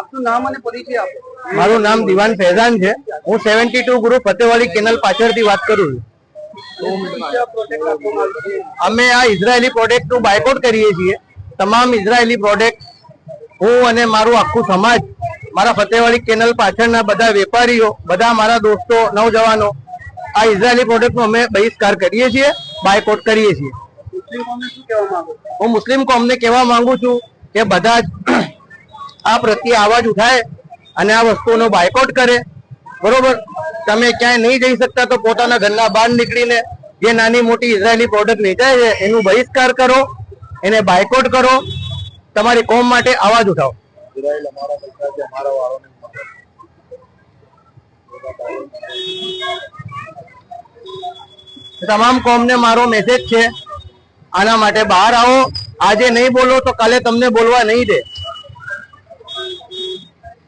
આપનું નામ અને પરિચય આપો. મારું નામ દિવાન ફેઝાન છે. હું seventy two group Fatewadi canal પાછળથી વાત કરું છું. અમે આ ઇઝરાયેલી પ્રોડક્ટનું બાયકોટ કરીએ છીએ. તમામ ઇઝરાયેલી પ્રોડક્ટ હું અને મારું આખું સમાજ મારા ફતેવાળી કેનલ પાછળના બધા વેપારીઓ બધા મારા દોસ્તો નવજવાનો આ ઇઝરાયેલી પ્રોડક્ટનો અમે બહિષ્કાર કરીએ છીએ બાયકોટ કરીએ છીએ? હું મુસ્લિમ કોમને કહેવા માંગુ છું કે બધા જ આ પ્રત્યે અવાજ ઉઠાય અને આ વસ્તુનો બાયકોટ કરે. બરોબર? તમે ક્યાંય નહીં જઈ શકતા તો પોતાના ઘરના બહાર નીકળીને જે નાની મોટી ઇઝરાયેલી પ્રોડક્ટ વેચાય છે એનું બહિષ્કાર કરો એને બાયકોટ કરો. તમારી કોમ માટે અવાજ ઉઠાવો. તમામ કોમને મારો મેસેજ છે. આના માટે બહાર આવો. આજે નહીં બોલો તો કાલે તમને બોલવા નહીં દે.